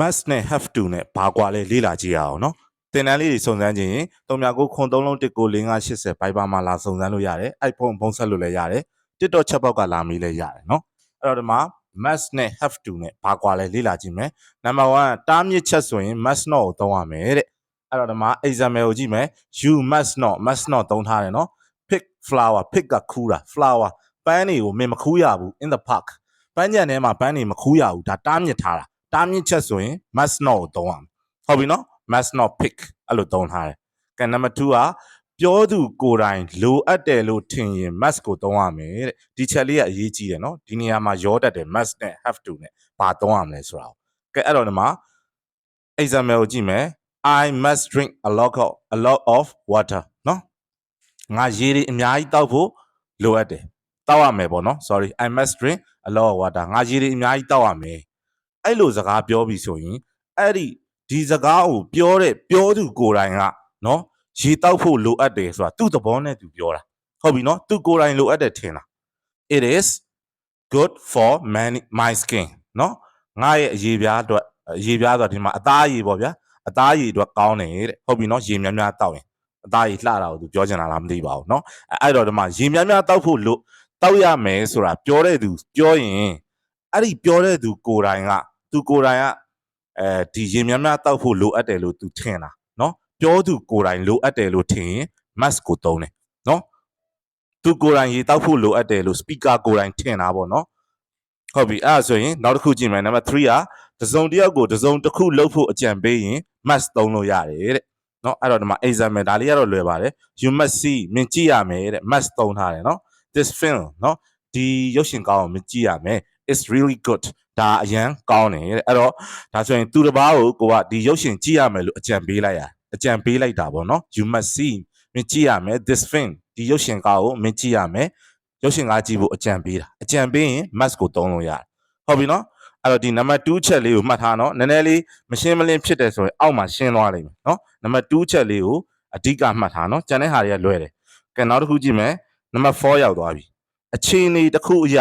must နဲ့ have to နဲ့ဘာကွာလဲလေ့လာကြည့်ရအောင်နော်သင်တန်းလေးတွေစုံစမ်းခြင်းရင်39ခွန်3လုံး1ကို580 Viber မှာလာစုံစမ်းလို့ရတယ် iPhone ဖုန်းဆက်လို့လည်းရတယ် TikTok ချက်ပေါက်ကလာမေးလည်းရတယ်နော်အဲ့တော့ဒီမှာ must နဲ့ have to နဲ့ဘာကွာလဲလေ့လာကြည့်မယ် number 1တားမြစ်ချက်ဆိုရင် must not ကိုသုံးရမယ်တဲ့အဲ့တော့ဒီမှာ example ကိုကြည့်မယ် you must not must not သုံးထားတယ်နော် pick flower pick ကခူးတာ flower ပန်းတွေကိုမင်းမခူးရဘူး in the park ပန်းညံထဲမှာပန်းတွေမခူးရဘူးဒါတားမြစ်ထားတာ တားမြစ်ချက်ဆိုရင် must not ကိုသုံးရမယ်ဟုတ်ပြီနော် must not pick အဲ့လိုသုံးထားတယ်ကဲ number 2ကပြောသူကိုယ်တိုင်လိုအပ်တယ်လို့ထင်ရင် must ကိုသုံးရမယ်တဲ့ဒီချက်လေးကအရေးကြီးတယ်နော်ဒီနေရာမှာရောတတ်တယ် must နဲ့ have to နဲ့ဘာသုံးရမလဲဆိုတာကိုကဲအဲ့တော့ဒီမှာ example ကိုကြည့်မယ် I must drink a lot of a lot of water နော်ငါရေတွေအများကြီးတောက်ဖို့လိုအပ်တယ်တောက်ရမယ်ပေါ့နော် sorry I must drink a lot of water ငါရေတွေအများကြီးတောက်ရမယ် အဲ့လိုစကားပြောပြီးဆိုရင်အဲ့ဒီဒီစကားကိုပြောတဲ့ပြောသူကိုယ်တိုင်ကနော်ရေတောက်ဖို့လိုအပ်တယ်ဆိုတာသူ့သဘောနဲ့သူပြောတာဟုတ်ပြီနော်သူကိုယ်တိုင်လိုအပ်တယ်ထင်တာ it is good for many my skin နော်ငါရဲ့အရေးပြားအတွက်အရေးပြားဆိုတာဒီမှာအသားအရည်ပေါ့ဗျာအသားအရည်အတွက်ကောင်းတယ်တဲ့ဟုတ်ပြီနော်ရေများများတောက်ရင်အသားအရည်လှတာကိုသူပြောချင်တာလားမသိပါဘူးနော်အဲ့အဲ့တော့ဒီမှာရေများများတောက်ဖို့လို့တောက်ရမယ်ဆိုတာပြောတဲ့သူပြောရင်အဲ့ဒီပြောတဲ့သူကိုယ်တိုင်က သူကိုယ်တိုင်ကအဲဒီရေများများတောက်ဖို့လိုအပ်တယ်လို့သူထင်တာနော်ပြောသူကိုယ်တိုင်လိုအပ်တယ်လို့ထင်ရင် must ကိုသုံးတယ်နော်သူကိုယ်တိုင်ရေတောက်ဖို့လိုအပ်တယ်လို့ speaker ကိုယ်တိုင်ထင်တာပေါ့နော်ဟုတ်ပြီအဲ့ဒါဆိုရင်နောက်တစ်ခုကြည့်မယ်နံပါတ်3ကတစ်စုံတစ်ယောက်ကိုတစ်စုံတစ်ခုလုပ်ဖို့အကြံပေးရင် must သုံးလို့ရတယ်တဲ့နော်အဲ့တော့ဒီမှာ example ဒါလေးကတော့လွယ်ပါတယ် you must see မင်းကြည့်ရမယ်တဲ့ must သုံးထားတယ်နော် this film နော်ဒီရုပ်ရှင်ကောင်းအောင်မကြည့်ရမယ် it's really good ဒါအရန်ကောင်းတယ်တဲ့အဲ့တော့ဒါဆိုရင်သူတစ်ပါးကိုကိုကဒီရုပ်ရှင်ကြည့်ရမယ်လို့အကြံပေးလိုက်ရအကြံပေးလိုက်တာပေါ့နော် you must see မင်းကြည့်ရမယ် this film ဒီရုပ်ရှင်ကားကိုမင်းကြည့်ရမယ်ရုပ်ရှင်ကားကြည့်ဖို့အကြံပေးတာအကြံပေးရင် must ကိုသုံးလို့ရတယ်ဟုတ်ပြီနော်အဲ့တော့ဒီနံပါတ်2ချက်လေးကိုမှတ်ထားနော်နည်းနည်းလေးမရှင်းမလင်းဖြစ်တယ်ဆိုရင်အောက်မှာရှင်းသွားလိမ့်မယ်နော်နံပါတ်2ချက်လေးကိုအဓိကမှတ်ထားနော်ကျန်တဲ့ဟာတွေကလွဲတယ်ကဲနောက်တစ်ခုကြည့်မယ်နံပါတ်4ရောက်သွားပြီအခြေအနေတစ်ခုအရ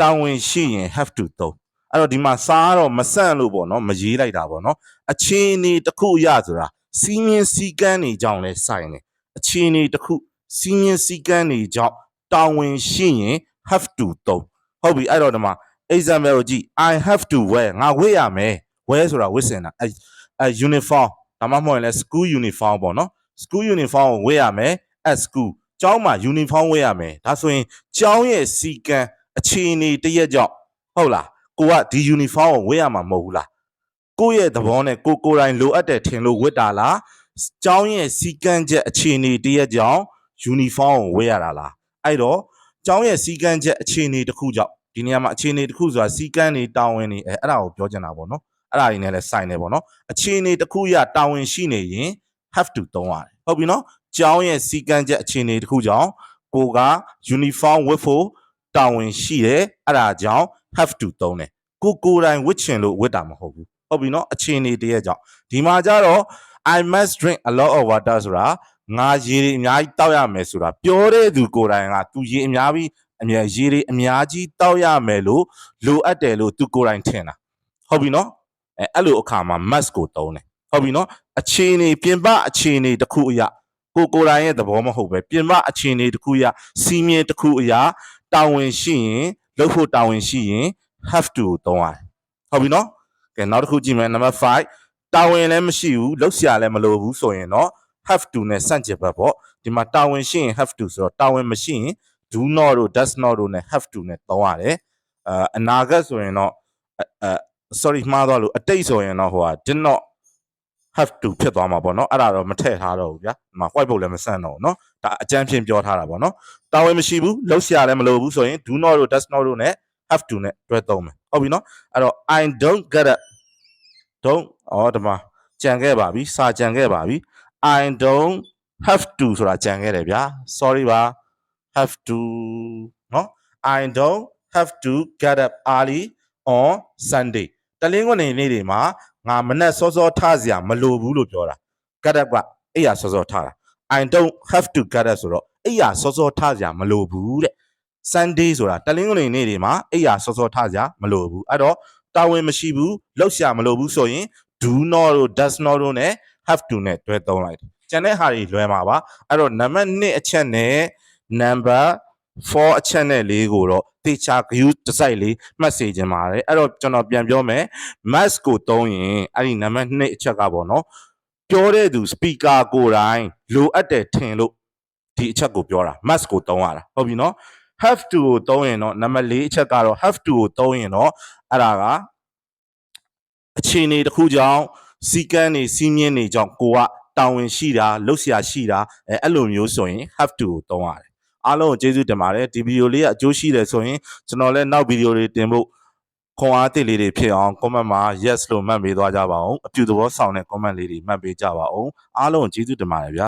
တာဝန်ရှိရင် have to သုံးအဲ့တော့ဒီမှာစားတော့မဆန့်လို့ပေါ့နော်မရေးလိုက်တာပေါ့နော်အခြေအနေတစ်ခုအရဆိုတာစီးမြင်စည်းကမ်းတွေကြောင့်လဲဆိုင်တယ်အခြေအနေတစ်ခုစီးမြင်စည်းကမ်းတွေကြောင့်တာဝန်ရှိရင် have to သုံးဟုတ်ပြီအဲ့တော့ဒီမှာ example ကိုကြည့် I have to wear ငါဝတ်ရမယ် wear ဆိုတာဝတ်ဆင်တာအဲအဲ uniform ဒါမှမဟုတ်ရင်လည်း school uniform ပေါ့နော် school uniform ကိုဝတ်ရမယ် at school ကျောင်းမှာ uniform ဝတ်ရမယ်ဒါဆိုရင်ကျောင်းရဲ့စီကံ အခြေအနေတရက်ကြောင့်ဟုတ်လားကိုကဒီ uniform ကိုဝတ်ရမှာမဟုတ်ဘူးလားကိုယ့်ရဲ့သဘောနဲ့ကိုကိုယ်တိုင်လိုအပ်တယ်ထင်လို့ဝတ်တာလားကျောင်းရဲ့စီကံချက်အခြေအနေတရက်ကြောင့် uniform ကိုဝတ်ရတာလားအဲ့တော့ကျောင်းရဲ့စီကံချက်အခြေအနေတစ်ခုကြောင့်ဒီနေရာမှာအခြေအနေတစ်ခုဆိုတာစီကံနေတာဝန်နေအဲအဲ့ဒါကိုပြောချင်တာပေါ့နော်အဲ့ဒါတွေနဲ့လည်းဆိုင်နေပေါ့နော်အခြေအနေတစ်ခုရတာဝန်ရှိနေရင် have to သုံးရတယ်ဟုတ်ပြီနော်ကျောင်းရဲ့စီကံချက်အခြေအနေတစ်ခုကြောင့်ကိုက uniform ဝတ်ဖို့ တာဝန်ရှိတယ်အဲ့ဒါကြောင့် have to သုံးတယ်ကိုကိုယ်တိုင်ဝတ်ချင်လို့ဝတ်တာမဟုတ်ဘူးဟုတ်ပြီနော်အခြေအနေတည်းရဲ့ကြောင့်ဒီမှာကျတော့ I must drink a lot of water ဆိုတာငါရေတွေအများကြီးတောက်ရမယ်ဆိုတာပြောတဲ့သူကိုယ်တိုင်ကသူရေအများကြီးအမြဲရေတွေအများကြီးတောက်ရမယ်လို့လိုအပ်တယ်လို့သူကိုယ်တိုင်ထင်တာဟုတ်ပြီနော်အဲအဲ့လိုအခါမှာ must ကိုသုံးတယ်ဟုတ်ပြီနော်အခြေအနေပြင်ပအခြေအနေတစ်ခုအရာကိုကိုယ်တိုင်ရဲ့သဘောမဟုတ်ပဲပြင်ပအခြေအနေတစ်ခုအရာစီမင်းတစ်ခုအရာ တာဝန်ရှိရင်လုပ်ဖို့တာဝန်ရှိရင် have to ကိုသုံးရတယ်ဟုတ်ပြီနော်ကဲနောက်တစ်ခုကြည့်မယ် number 5တာဝန်လည်းမရှိဘူးလုပ်စရာလည်းမလိုဘူးဆိုရင်တော့ have to နဲ့စန့်ကျင်ဘက်ပေါ့ဒီမှာတာဝန်ရှိရင် have to ဆိုတော့တာဝန်မရှိရင် do not တို့ does not တို့နဲ့ have to နဲ့သုံးရတယ်အအနာဂတ်ဆိုရင်တော့အ sorry မှားသွားလို့အတိတ်ဆိုရင်တော့ဟိုဟာ did not have to ဖြစ်သွားမှာပေါ့နော်အဲ့ဒါတော့မထည့်ထားတော့ဘူးဗျာဒီမှာ white board လည်းမဆန့်တော့ဘူးเนาะဒါအကြမ်းဖြင့်ပြောထားတာပေါ့နော်တာဝန်မရှိဘူးလှုပ်ရှားလည်းမလိုဘူးဆိုရင် do not တို့ does not တို့နဲ့ have to နဲ့တွဲသုံးမယ်ဟုတ်ပြီเนาะအဲ့တော့ I don't get it don't ဩဒီမှာကြံခဲ့ပါပြီစာကြံခဲ့ပါပြီ I don't have to ဆိုတာကြံခဲ့တယ်ဗျာ sorry ပါ have to เนาะ I don't have to get up early on Sunday တလင်းခွနေနေ့တွေမှာငါမနဲ့စောစောထစရာမလိုဘူးလို့ပြောတာ get up ကအဲ့ရစောစောထတာ I don't have to get up ဆိုတော့အဲ့ရစောစောထစရာမလိုဘူးတဲ့ Sunday ဆိုတာတလင်းခွနေနေ့တွေမှာအဲ့ရစောစောထစရာမလိုဘူးအဲ့တော့တာဝန်မရှိဘူးလောက်ရှာမလို့ဘူးဆိုရင် do not တို့ does not တို့နဲ့ have to နဲ့တွဲသုံးလိုက်တယ်ကျန်တဲ့ဟာတွေလွယ်မှာပါအဲ့တော့နံပါတ်1အချက်နဲ့ number 4အချက်နဲ့လေးကိုတော့တေချာ view တစ်စိုက်လေးမှတ်စေချင်ပါတယ်အဲ့တော့ကျွန်တော်ပြန်ပြောမယ် mask ကိုသုံးရင်အဲ့ဒီနံပါတ်2အချက်ကပေါ့နော်ပြောတဲ့သူ speaker ကိုယ်တိုင်လိုအပ်တယ်ထင်လို့ဒီအချက်ကိုပြောတာ mask ကိုသုံးရတာဟုတ်ပြီနော် have to ကိုသုံးရင်တော့နံပါတ်4အချက်ကတော့ have to ကိုသုံးရင်တော့အဲ့ဒါကအခြေအနေတစ်ခုကြောင့်စီကန်းနေစီးမြင့်နေကြောင့်ကိုကတာဝန်ရှိတာလှုပ်ရှားရှိတာအဲအဲ့လိုမျိုးဆိုရင် have to ကိုသုံးရတယ် အားလုံးကိုကျေးဇူးတင်ပါတယ်ဒီဗီဒီယိုလေးကအကျိုးရှိတယ်ဆိုရင်ကျွန်တော်လည်းနောက်ဗီဒီယိုတွေတင်ဖို့ခွန်အားတစ်လေးတွေဖြစ်အောင် comment မှာ yes လို့မှတ်ပေးသွားကြပါအောင်အပြုသဘောဆောင်တဲ့ comment လေးတွေမှတ်ပေးကြပါအောင်အားလုံးကိုကျေးဇူးတင်ပါတယ်ဗျာ